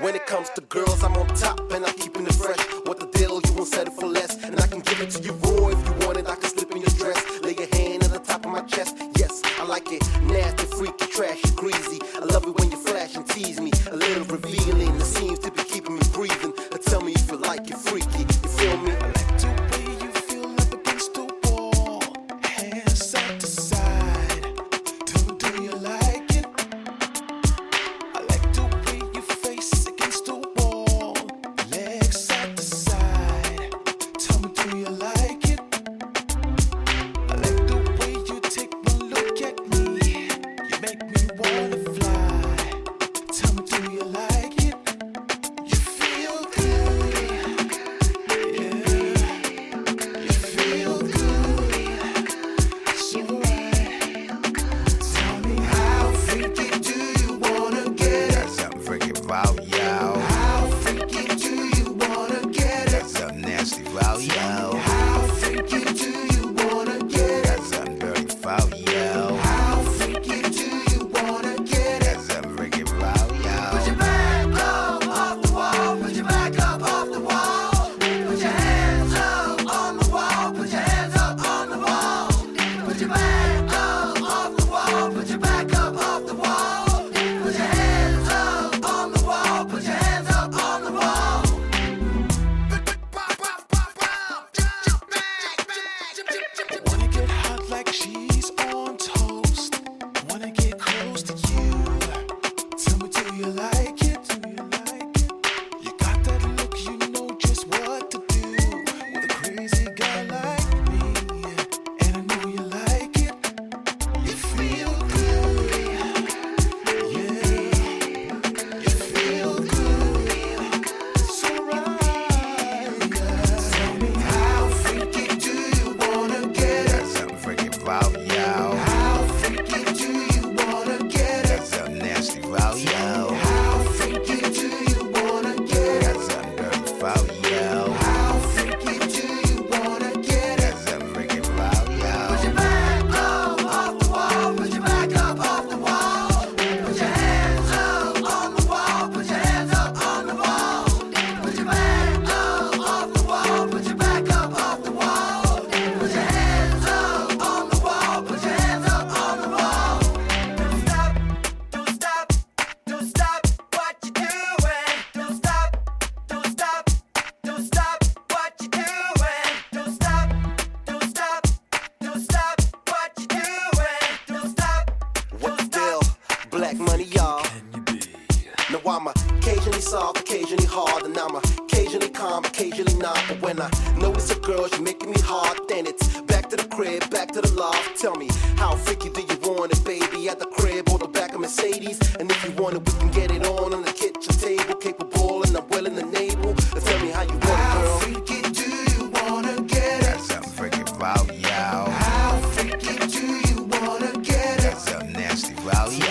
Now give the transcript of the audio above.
When it comes to girls, I'm on top and I'm keeping it fresh. What the deal? You won't settle for less. And I can give it to you raw if you want it. I can slip in your dress. Lay your hand at the top of my chest. Yes, I like it. Nasty, freaky, trashy, greasy. I love it when you flash and tease me. A little revealing. You wanna fly. black money, y'all. Now I'm occasionally soft, occasionally hard, and I'm occasionally calm, occasionally not. But when I notice a girl, she's making me hard, then it's back to the crib, back to the loft. Tell me, how freaky do you want it, baby? At the crib or the back of Mercedes? And if you want it, we can get it on on the kitchen table, capable and I'm willing and able. Now tell me how you want it, girl. How freaky do you wanna get it? That's y'all. How freaky do you wanna get it? That's something nasty about.